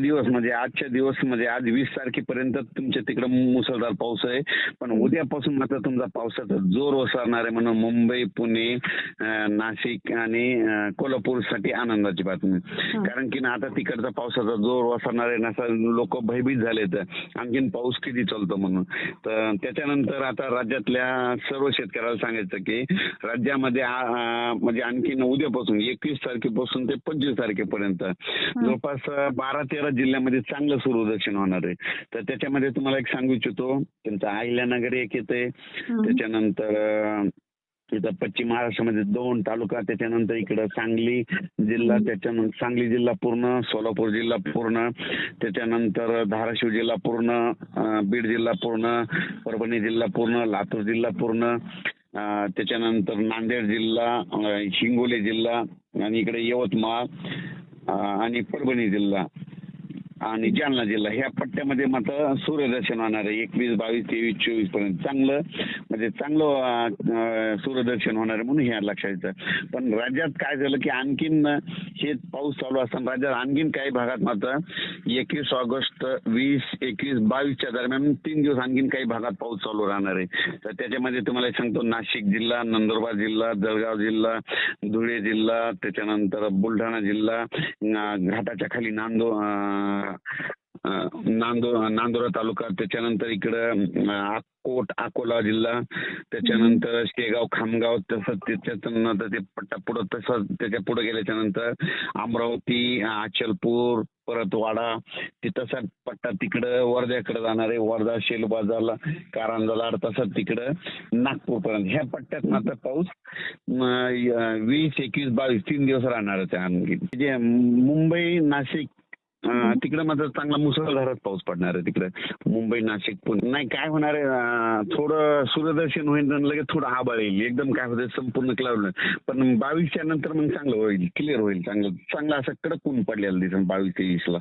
दिवस म्हणजे आजच्या दिवस म्हणजे आज वीस तारखेपर्यंत तुमच्या तिकडे मुसळधार पाऊस आहे. पण उद्यापासून मात्र तुमचा पावसाचा जोर ओसरणार आहे म्हणून मुंबई पुणे नाशिक आणि कोल्हापूरसाठी आनंदाची बातमी. कारण की ना आता तिकडचा पावसाचा जोर ओसरणार आहे ना लोक भयभीत झाले तर आणखीन पाऊस किती चालतो म्हणून. तर त्याच्यानंतर आता राज्यातल्या सर्व शेतकऱ्याला सांगायचं की राज्यामध्ये म्हणजे आणखीन उद्यापासून एकवीस तारखेपासून ते पंचवीस तारखेपर्यंत जवळपास बारा तेरा जिल्ह्यामध्ये चांगलं सूर्यदर्शन होणार आहे. तर त्याच्यामध्ये तुम्हाला एक सांगू इच्छितो त्यांचं अहिल्यानगर एक येते त्याच्यानंतर इथं पश्चिम महाराष्ट्रामध्ये दोन तालुका त्याच्यानंतर इकडं सांगली जिल्हा त्याच्यानंतर सांगली जिल्हा पूर्ण सोलापूर जिल्हा पूर्ण त्याच्यानंतर धाराशिव जिल्हा पूर्ण बीड जिल्हा पूर्ण परभणी जिल्हा पूर्ण लातूर जिल्हा पूर्ण त्याच्यानंतर नांदेड जिल्हा हिंगोली जिल्हा आणि इकडे यवतमाळ आणि परभणी जिल्हा. आणि जालना जिल्हा. ह्या पट्ट्यामध्ये मात्र सूर्यदर्शन होणार आहे. एकवीस बावीस तेवीस चोवीसपर्यंत चांगलं म्हणजे चांगलं सूर्यदर्शन होणार आहे म्हणून ह्या लक्षात येतं. पण राज्यात काय झालं की आणखीन हे पाऊस चालू असताना राज्यात आणखीन काही भागात मात्र एकवीस ऑगस्ट वीस एकवीस बावीसच्या दरम्यान तीन दिवस आणखीन काही भागात पाऊस चालू राहणार आहे. तर त्याच्यामध्ये तुम्हाला एक सांगतो नाशिक जिल्हा नंदुरबार जिल्हा जळगाव जिल्हा धुळे जिल्हा त्याच्यानंतर बुलढाणा जिल्हा घाटाच्या खाली नांदो नांदो नांदोरा तालुका त्याच्यानंतर इकडं अक्कोट अकोला जिल्हा त्याच्यानंतर शेगाव खामगाव तसंच त्याच्यानंतर ते पट्टा पुढं तसंच त्याच्या पुढे गेल्याच्यानंतर अमरावती अचलपूर परत वाडा तसा पट्टा तिकडं वर्ध्याकडे जाणार आहे वर्धा शेल बाजारला कारंजा लाड तसंच तिकडं नागपूरपर्यंत. ह्या पट्ट्यात मात्र पाऊस वीस एकवीस बावीस तीन दिवस राहणारच आहे आणखी. जे मुंबई नाशिक तिकडे मात्र चांगला मुसळधारच पाऊस पडणार आहे तिकडे. मुंबई नाशिक पुणे. नाही काय होणार आहे थोडं सूर्यदर्शन होईल लगेच थोडं आबाळ येईल. एकदम काय होतं संपूर्ण क्लाउड पण बावीसच्या नंतर मग चांगलं होईल क्लिअर होईल चांगलं. चांगलं असं कडक ऊन पडलेलं दिसेल बावीस तेवीसला.